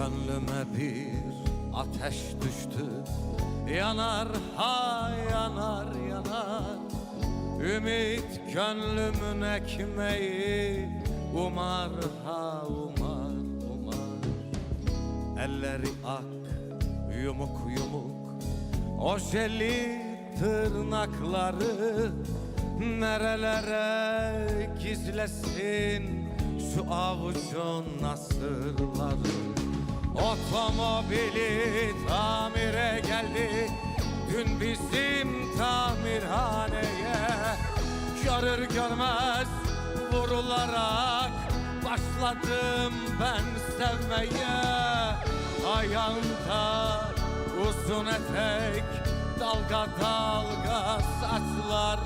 Gönlüme bir ateş düştü. Yanar ha yanar yanar. Ümit gönlümün ekmeği. Umar ha umar umar. Elleri ak yumuk yumuk. Ojeli tırnakları Nerelere gizlesin? Şu avucun nasırları Otomobili tamire geldi. Dün bizim tamirhaneye Görür görmez vurularak Başladım ben sevmeye. Ayağında uzun etek Dalga dalga saçları.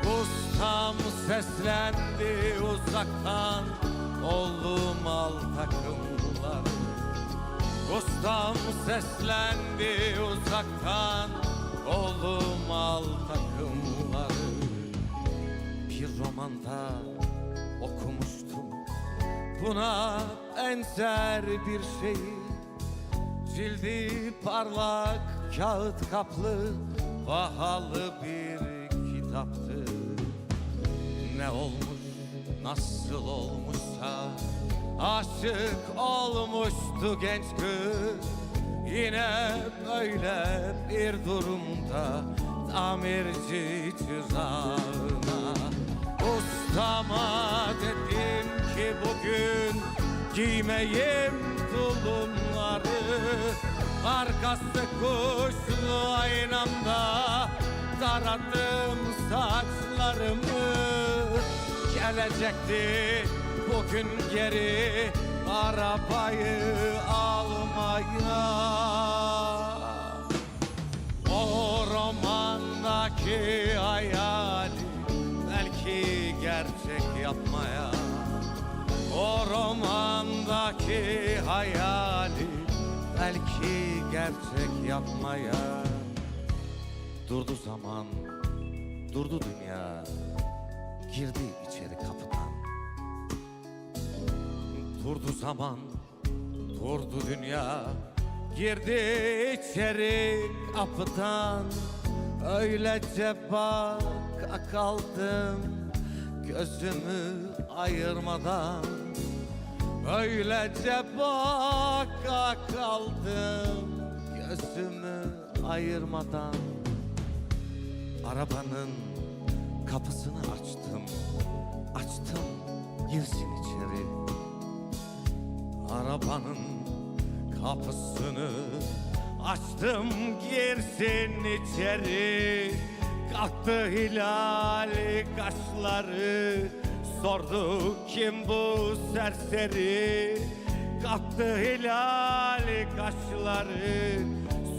Ustam seslendi uzaktan Oğlum al takımları Ustam seslendi uzaktan. Oğlum al takımları Bir romanda okumuştum. Buna benzer bir şeyi. Cildi parlak kağıt kaplı Pahalı bir kitaptı. Ne olmuş nasıl olmuşsa Aşık olmuştu genç kız. Yine böyle bir durumda Tamirci tuzağına Ustama dedim ki bugün Giymeyim tulumları. Arkası kuşlu aynamda Taradım saçlarımı Gelecekti. Bugün geri Arabayı almaya. O romandaki hayali belki gerçek yapmaya. O romandaki hayali belki gerçek yapmaya. Durdu zaman, durdu dünya Girdi Durdu zaman, durdu dünya. Girdi içeri kapıdan Öylece baka kaldım Gözümü ayırmadan. Öylece baka kaldım Gözümü ayırmadan. Arabanın kapısını açtım Açtım girsin Arabanın kapısını açtım girsin içeri. Kalktı hilali kaşları sordu kim bu serseri. Kalktı hilali kaşları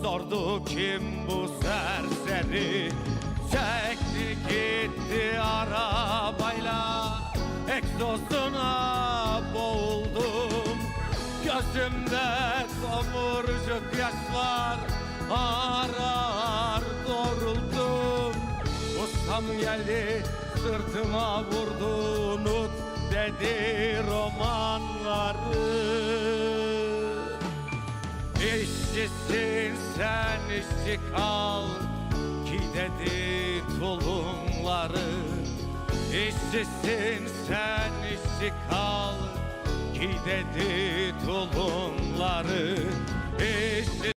sordu kim bu serseri. Çekti gitti arabayla egzozuna boğuldum Gözümde tomurcuk yaşlar ağır doğruldum Ustam geldi sırtıma vurdu Unut dedi romanları. İşçisin sen işçi kal Ki dedi tulumları. İşçisin sen işçi kal Hidedi tulumları İşçi